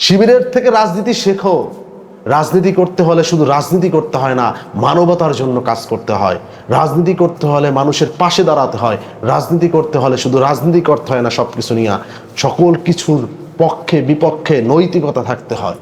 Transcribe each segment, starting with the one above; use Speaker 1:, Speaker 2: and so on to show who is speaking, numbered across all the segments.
Speaker 1: শিবিরের থেকে রাজনীতি শেখো। রাজনীতি করতে হলে শুধু রাজনীতি করতে হয় না, মানবতার জন্য কাজ করতে হয়। রাজনীতি করতে হলে মানুষের পাশে দাঁড়াতে হয়। রাজনীতি করতে হলে শুধু রাজনীতি করতে হয় না সব কিছু নিয়ে। সকল কিছুর পক্ষে, বিপক্ষে নৈতিকতা থাকতে হয়।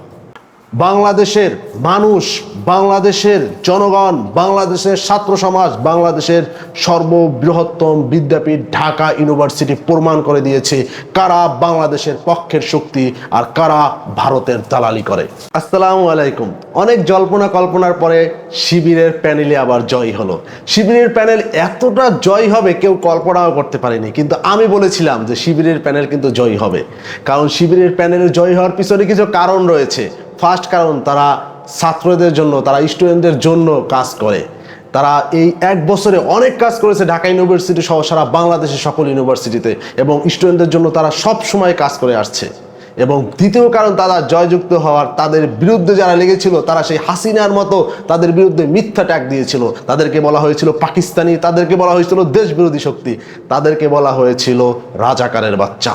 Speaker 1: বাংলাদেশের মানুষ, বাংলাদেশের জনগণ, বাংলাদেশের ছাত্র সমাজ, বাংলাদেশের সর্ববৃহত্তম বিদ্যাপীঠ ঢাকা ইউনিভার্সিটি প্রমাণ করে দিয়েছে কারা বাংলাদেশের পক্ষের শক্তি আর কারা ভারতের দালালি করে। আসসালামু আলাইকুম। অনেক জল্পনা কল্পনার পরে শিবিরের প্যানেলে আবার জয় হলো। শিবিরের প্যানেল এতটা জয় হবে, কেউ কল্পনাও করতে পারেনি। কিন্তু আমি বলেছিলাম যে শিবিরের প্যানেল কিন্তু জয় হবে। কারণ শিবিরের প্যানেলে জয় হওয়ার পিছনে কিছু কারণ রয়েছে। ফার্স্ট কারণ তারা ছাত্রদের জন্য, তারা স্টুডেন্টদের জন্য কাজ করে। তারা এই এক বছরে অনেক কাজ করেছে ঢাকা ইউনিভার্সিটি সহ সারা বাংলাদেশের সকল ইউনিভার্সিটিতে এবং স্টুডেন্টদের জন্য তারা সব সময় কাজ করে আসছে। এবং দ্বিতীয় কারণ তারা জয়যুক্ত হওয়ার, তাদের বিরুদ্ধে যারা লেগেছিল, তারা সেই হাসিনার মতো তাদের বিরুদ্ধে মিথ্যা ট্যাগ দিয়েছিল। তাদেরকে বলা হয়েছিল পাকিস্তানি, তাদেরকে বলা হয়েছিল দেশ বিরোধী শক্তি। তাদেরকে বলা হয়েছিল রাজাকারের বাচ্চা।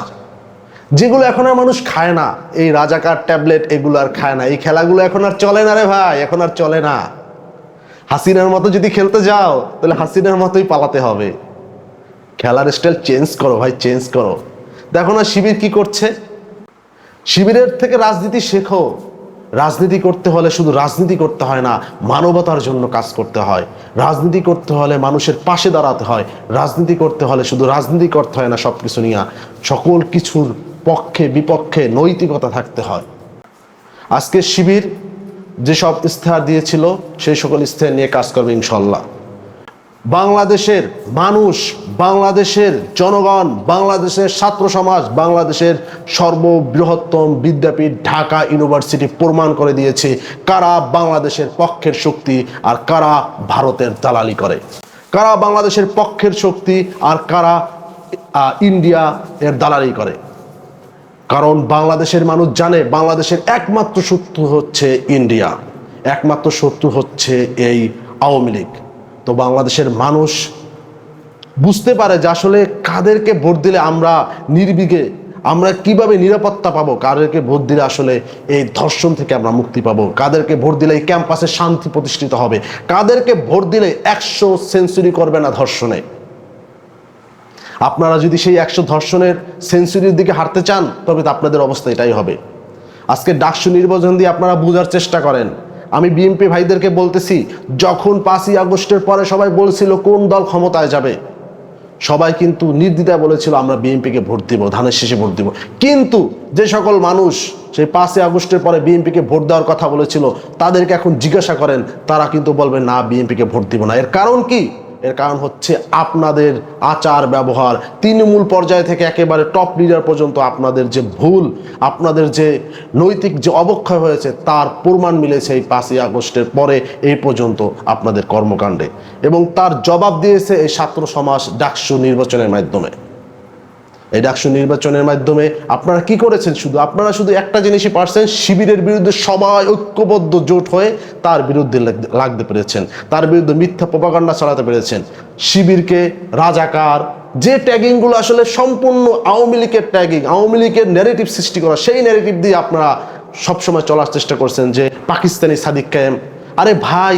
Speaker 1: যেগুলো এখন আর মানুষ খায় না। এই রাজাকার ট্যাবলেট এগুলো আর খায় না। এই খেলাগুলো এখন আর চলে না রে ভাই, এখন আর চলে না। হাসিনার মতো যদি খেলতে যাও, তাহলে হাসিনার মতোই পালাতে হবে। খেলার স্টাইল চেঞ্জ করো ভাই চেঞ্জ করো। দেখো না শিবির কি করছে? শিবিরের থেকে রাজনীতি শেখো। রাজনীতি করতে হলে শুধু রাজনীতি করতে হয় না, মানবতার জন্য কাজ করতে হয়। রাজনীতি করতে হলে মানুষের পাশে দাঁড়াতে হয়। রাজনীতি করতে হলে শুধু রাজনীতি করতে হয় না সব কিছু নিয়ে। সকল কিছুর পক্ষে, বিপক্ষে নৈতিকতা থাকতে হয়। আজকে শিবির যেসব ইস্তেহার দিয়েছিল, সেই সকল ইস্তেহার নিয়ে কাজ করবে ইনশাল্লাহ বাংলাদেশের মানুষ, বাংলাদেশের জনগণ, বাংলাদেশের ছাত্র সমাজ, বাংলাদেশের সর্ববৃহত্তম বিদ্যাপীঠ ঢাকা ইউনিভার্সিটি প্রমাণ করে দিয়েছে কারা বাংলাদেশের পক্ষের শক্তি আর কারা ভারতের দালালি করে। কারা বাংলাদেশের পক্ষের শক্তি আর কারা ইন্ডিয়া এর দালালি করে। কারণ বাংলাদেশের মানুষ জানে বাংলাদেশের একমাত্র শত্রু হচ্ছে ইন্ডিয়া। একমাত্র শত্রু হচ্ছে এই আওয়ামী লীগ। তো বাংলাদেশের মানুষ বুঝতে পারে যে আসলে কাদেরকে ভোট দিলে আমরা নির্বিঘে আমরা কীভাবে নিরাপত্তা পাবো, কাদেরকে ভোট দিলে আসলে এই ধর্ষণ থেকে আমরা মুক্তি পাবো, কাদেরকে ভোট দিলে এই ক্যাম্পাসে শান্তি প্রতিষ্ঠিত হবে, কাদেরকে ভোট দিলে একশো সেঞ্চুরি করবে না ধর্ষণে। আপনারা যদি সেই একশো ধর্ষণের সেঞ্চুরির দিকে হাঁটতে চান, তবে আপনাদের অবস্থা এটাই হবে। আজকে ডাকসু নির্বাচন দিয়ে আপনারা বোঝার চেষ্টা করেন। আমি বিএনপি ভাইদেরকে বলতেছি, যখন পাঁচই আগস্টের পরে সবাই বলছিল কোন দল ক্ষমতায় যাবে, সবাই কিন্তু নির্দ্বিধায় বলেছিল, আমরা বিএনপিকে ভোট দিব, ধানের শেষে ভোট দিব। কিন্তু যে সকল মানুষ সেই পাঁচই আগস্টের পরে বিএনপিকে ভোট দেওয়ার কথা বলেছিল, তাদেরকে এখন জিজ্ঞাসা করেন, তারা কিন্তু বলবে না বিএনপিকে ভোট দিব না। এর কারণ কি? এর কারণ হচ্ছে আপনাদের আচার ব্যবহার। তৃণমূল পর্যায় থেকে একেবারে টপ লিডার পর্যন্ত আপনাদের যে ভুল, আপনাদের যে নৈতিক যে অবক্ষয় হয়েছে, তার প্রমাণ মিলেছে এই পাঁচই আগস্টের পরে এই পর্যন্ত আপনাদের কর্মকাণ্ডে। এবং তার জবাব দিয়েছে এই ছাত্র সমাজ ডাকসু নির্বাচনের মাধ্যমে। এই ডাকসু নির্বাচনের মাধ্যমে আপনারা কি করেছেন? শুধু আপনারা শুধু একটা জিনিসই পারছেন, শিবিরের বিরুদ্ধে সবাই ঐক্যবদ্ধ, জোট হয়ে তার বিরুদ্ধে লাগতে পেরেছেন। তার বিরুদ্ধে মিথ্যা প্রপাগান্ডা চালাতে পেরেছেন। শিবিরকে রাজাকার, যে ট্যাগিংগুলো আসলে সম্পূর্ণ আওয়ামী লীগের ট্যাগিং আওয়ামী লীগের ন্যারেটিভ সৃষ্টি করা, সেই ন্যারেটিভ দিয়ে আপনারা সবসময় চলার চেষ্টা করছেন যে পাকিস্তানি সাদিক ক্যাম্প আরে ভাই,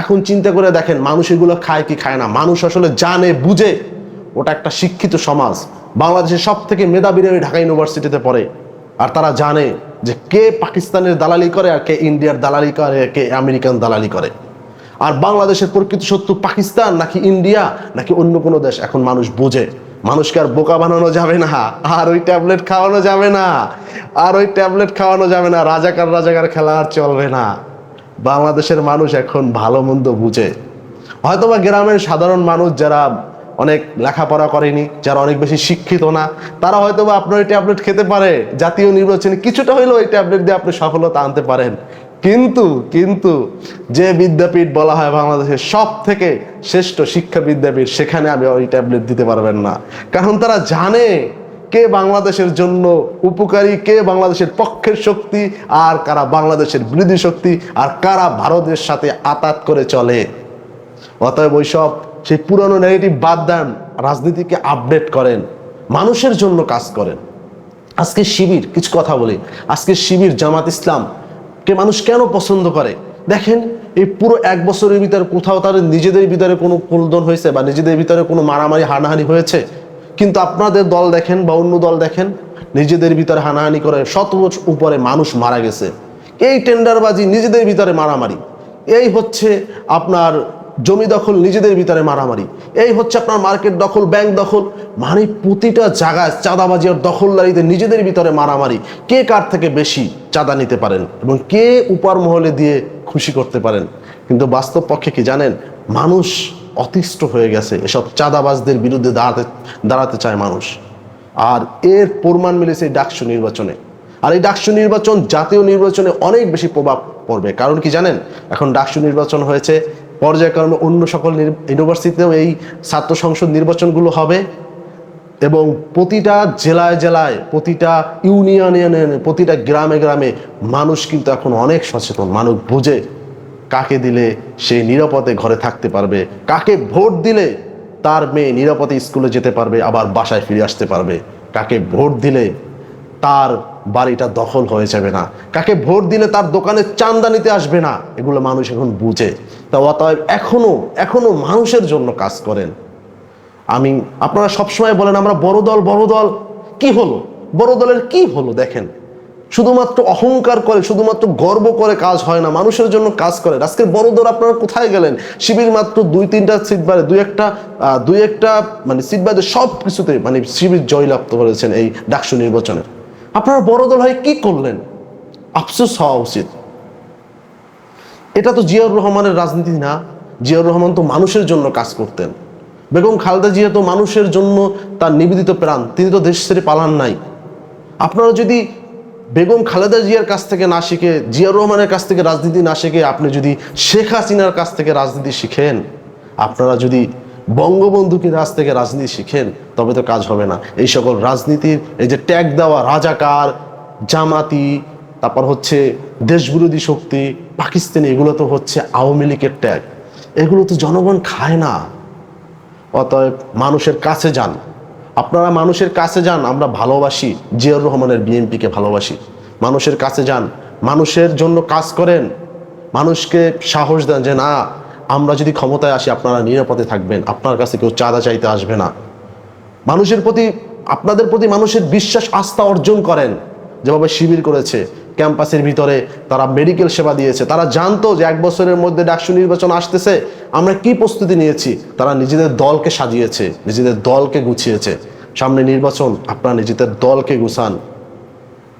Speaker 1: এখন চিন্তা করে দেখেন, মানুষ এগুলো খায় কি খায় না? মানুষ আসলে জানে, বুঝে। ওটা একটা শিক্ষিত সমাজ। বাংলাদেশের সব থেকে মেধাবীরা ঢাকা ইউনিভার্সিটিতে পড়ে। আর তারা জানে যে কে পাকিস্তানের দালালি করে আর কে ইন্ডিয়ার দালালি করে, কে আমেরিকান দালালি করে। আর বাংলাদেশের প্রকৃত শত্রু পাকিস্তান নাকি ইন্ডিয়া নাকি অন্য কোনো দেশ, এখন মানুষ বোঝে। মানুষকে আর বোকা বানানো যাবে না, আর ওই ট্যাবলেট খাওয়ানো যাবে না, আর ওই ট্যাবলেট খাওয়ানো যাবে না, রাজাকার রাজাকার খেলা আর চলবে না। বাংলাদেশের মানুষ এখন ভালো মন্দ বুঝে। হয়তোবা গ্রামের সাধারণ মানুষ যারা অনেক লেখাপড়া করেনি, যারা অনেক বেশি শিক্ষিত না, তারা হয়তো বা আপনার ওই ট্যাবলেট খেতে পারে, জাতীয় নির্বাচনে কিছুটা হলেও ওই ট্যাবলেট দিয়ে আপনি সফলতা আনতে পারেন। কিন্তু কিন্তু যে বিদ্যাপীঠ বলা হয় বাংলাদেশের সব থেকে শ্রেষ্ঠ শিক্ষা বিদ্যাপীঠ, সেখানে আমি ওই ট্যাবলেট দিতে পারবেন না। কারণ তারা জানে কে বাংলাদেশের জন্য উপকারী, কে বাংলাদেশের পক্ষের শক্তি, আর কারা বাংলাদেশের বিরোধী শক্তি, আর কারা ভারতের সাথে আতাত করে চলে। অতএব ওইসব সেই পুরনো নেগেটিভ বাদ দেন, রাজনীতিকে আপডেট করেন, মানুষের জন্য কাজ করেন। আজকে শিবির, কিছু কথা বলি। আজকে শিবির জামাত ইসলাম কে মানুষ কেন পছন্দ করে? দেখেন, এই পুরো এক বছরের ভিতরে কোথাও তাদের নিজেদের ভিতরে কোনো কুলদন হয়েছে বা নিজেদের ভিতরে কোনো মারামারি, হানাহানি হয়েছে? কিন্তু আপনাদের দল দেখেন বা অন্য দল দেখেন, নিজেদের ভিতরে হানাহানি করে শত উপরে মানুষ মারা গেছে। এই টেন্ডারবাজি, নিজেদের ভিতরে মারামারি। এই হচ্ছে আপনার জমি দখল, নিজেদের ভিতরে মারামারি। এই হচ্ছে আপনার মার্কেট দখল, ব্যাংক দখল। মানে প্রতিটা জায়গায় চাঁদাবাজি আর দখলদারিতে নিজেদের ভিতরে মারামারি। কে কার থেকে বেশি চাঁদা নিতে পারেন এবং কে উপর মহলে দিয়ে খুশি করতে পারেন? কিন্তু বাস্তব পক্ষে কি জানেন? মানুষ অতিষ্ঠ হয়ে গেছে। এসব চাঁদাবাজদের বিরুদ্ধে দাঁড়াতে দাঁড়াতে চায় মানুষ। আর এর প্রমাণ মিলেছে এই ডাকসু নির্বাচনে। আর এই ডাকসু নির্বাচন জাতীয় নির্বাচনে অনেক বেশি প্রভাব পড়বে। কারণ কি জানেন? এখন ডাকসু নির্বাচন হয়েছে পর্যায়ক্রমে অন্য সকল ইউনিভার্সিটিতেও এই ছাত্র সংসদ নির্বাচনগুলো হবে এবং প্রতিটা জেলায় জেলায়, প্রতিটা ইউনিয়নে, প্রতিটা গ্রামে গ্রামে মানুষ কিন্তু এখন অনেক সচেতন। মানুষ বুঝে কাকে দিলে সে নিরাপদে ঘরে থাকতে পারবে, কাকে ভোট দিলে তার মেয়ে নিরাপদে স্কুলে যেতে পারবে, আবার বাসায় ফিরে আসতে পারবে। কাকে ভোট দিলে তার বাড়িটা দখল হয়ে যাবে না। কাকে ভোট দিলে তার দোকানে চান্দা নিতে আসবে না, এগুলো মানুষ এখন বুঝে। তা অতএব এখনও এখনও মানুষের জন্য কাজ করেন। আমি, আপনারা সবসময় বলেন, আমরা বড় দল বড় দল। কি হলো? বড় দলের কি হলো? দেখেন। শুধুমাত্র অহংকার করে, শুধুমাত্র গর্ব করে কাজ হয় না, মানুষের জন্য কাজ করে আজকে বড় দল আপনারা কোথায় গেলেন? শিবির মাত্র দুই, তিনটা সিট বারে দুই একটা দুই একটা মানে সিট বাদে সব কিছুতে মানে শিবির জয়লাভ করেছেন এই ডাকসু নির্বাচনে আপনারা বড় দল হয়ে কি করলেন? আফসোস হওয়া উচিত। এটা তো জিয়াউর রহমানের রাজনীতি না। জিয়াউর রহমান তো মানুষের জন্য কাজ করতেন। বেগম খালেদা জিয়া তো মানুষের জন্য তার নিবেদিত প্রাণ। তিনি তো দেশ ছেড়ে পালান নাই। আপনারা যদি বেগম খালেদা জিয়ার কাছ থেকে না শিখে, জিয়াউর রহমানের কাছ থেকে রাজনীতি না শিখে, আপনি যদি শেখ হাসিনার কাছ থেকে রাজনীতি শিখেন, আপনারা যদি বঙ্গবন্ধুকে কাছ থেকে রাজনীতি শিখেন, তবে তো কাজ হবে না। এই সকল রাজনীতির, এই যে ট্যাগ দেওয়া রাজাকার, জামাতি তারপর হচ্ছে দেশবিরোধী শক্তি, পাকিস্তানি, এগুলো তো হচ্ছে আওয়ামী লীগের ট্যাগ এগুলো তো জনগণ খায় না। অতএব মানুষের কাছে যান। আপনারা মানুষের কাছে যান, আমরা ভালোবাসি। জিয়াউর রহমানের বিএনপিকে ভালোবাসি। মানুষের কাছে যান। মানুষের জন্য কাজ করেন। মানুষকে সাহস দেন যে, না, আমরা যদি ক্ষমতায় আসি, আপনারা নিরাপদে থাকবেন। আপনার কাছে কেউ চাঁদা চাইতে আসবে না। মানুষের প্রতি, আপনাদের প্রতি মানুষের বিশ্বাস, আস্থা অর্জন করেন। যেভাবে শিবির করেছে ক্যাম্পাসের ভিতরে তারা মেডিকেল সেবা দিয়েছে। তারা জানতো যে এক বছরের মধ্যে ডাকসু নির্বাচন আসতেছে। আমরা কি প্রস্তুতি নিয়েছি? তারা নিজেদের দলকে সাজিয়েছে, নিজেদের দলকে গুছিয়েছে। সামনে নির্বাচন, আপনারা নিজেদের দলকে গুছান।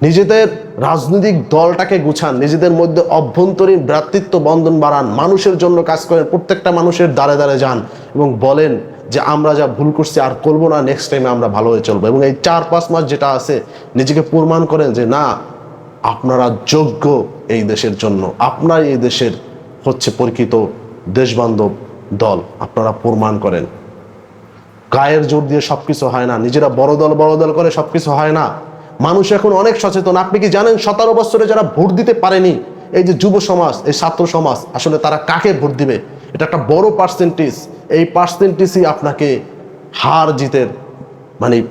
Speaker 1: নিজেদের রাজনৈতিক দলটাকে গুছান, নিজেদের মধ্যে অভ্যন্তরীণ ভ্রাতৃত্ব বন্ধন বাড়ান, মানুষের জন্য কাজ করেন, প্রত্যেকটা মানুষের দ্বারে দ্বারে যান এবং বলেন যে আমরা যা ভুল করছি আর করব না নেক্সট টাইমে আমরা ভালো হয়ে চলবো। এবং এই চার পাঁচ মাস যেটা আছে, নিজেকে প্রমাণ করেন যে না আপনারা যোগ্য এই দেশের জন্য। আপনার এই দেশের হচ্ছে পরিচিত দেশবান্ধব দল। আপনারা প্রমাণ করেন। গায়ের জোর দিয়ে সবকিছু হয় না। নিজেরা বড় দল বড় দল করে সবকিছু হয় না। মানুষ এখন অনেক সচেতন। আপনি কি জানেন, সতেরো বছরে যারা ভোট দিতে পারেনি, এই যে যুব সমাজ, এই ছাত্র সমাজ, আসলে তারা কাকে ভোট দিবে? এটা একটা বড় পার্সেন্টেজ এই পার্সেন্টেজই আপনাকে হার জিতের মানে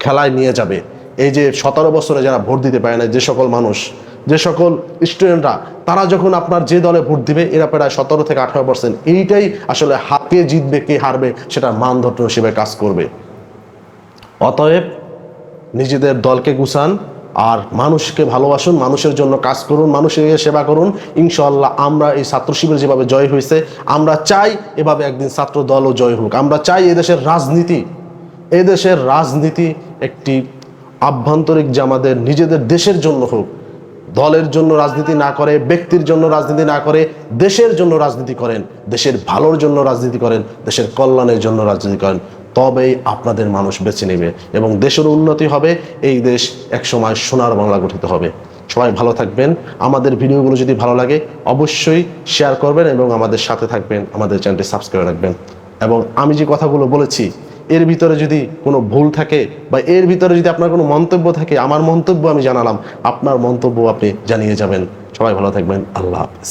Speaker 1: খেলায় নিয়ে যাবে। এই যে সতেরো বছরে যারা ভোট দিতে পারে না, যে সকল মানুষ, যে সকল স্টুডেন্টরা তারা যখন আপনার যে দলে ভোট দিবে, এরা প্রায় সতেরো থেকে আঠারো পার্সেন্ট এইটাই আসলে হা- কে জিতবে, কে হারবে, সেটা মানদণ্ড হিসেবে কাজ করবে। অতএব নিজেদের দলকে গুছান, আর মানুষকে ভালোবাসুন, মানুষের জন্য কাজ করুন, মানুষের সেবা করুন। ইনশাল্লাহ আমরা এই ছাত্র শিবির যেভাবে জয় হয়েছে, আমরা চাই এভাবে একদিন ছাত্র দলও জয় হোক। আমরা চাই এদেশের রাজনীতি এদেশের রাজনীতি একটি আভ্যন্তরিক যে আমাদের নিজেদের দেশের জন্য হোক, দলের জন্য রাজনীতি না করে, ব্যক্তির জন্য রাজনীতি না করে, দেশের জন্য রাজনীতি করেন, দেশের ভালোর জন্য রাজনীতি করেন, দেশের কল্যাণের জন্য রাজনীতি করেন, তবেই আপনাদের মানুষ বেছে নেবে এবং দেশের উন্নতি হবে, এই দেশ একসময় সোনার বাংলা গঠিত হবে। সবাই ভালো থাকবেন। আমাদের ভিডিওগুলো যদি ভালো লাগে, অবশ্যই শেয়ার করবেন এবং আমাদের সাথে থাকবেন, আমাদের চ্যানেলটি সাবস্ক্রাইব রাখবেন। এবং আমি যে কথাগুলো বলেছি এর ভিতরে যদি কোনো ভুল থাকে বা এর ভিতরে যদি আপনার কোনো মন্তব্য থাকে, আমার মন্তব্য আমি জানালাম। আপনার মন্তব্য আপনি জানিয়ে যাবেন। সবাই ভালো থাকবেন। আল্লাহ হাফিজ।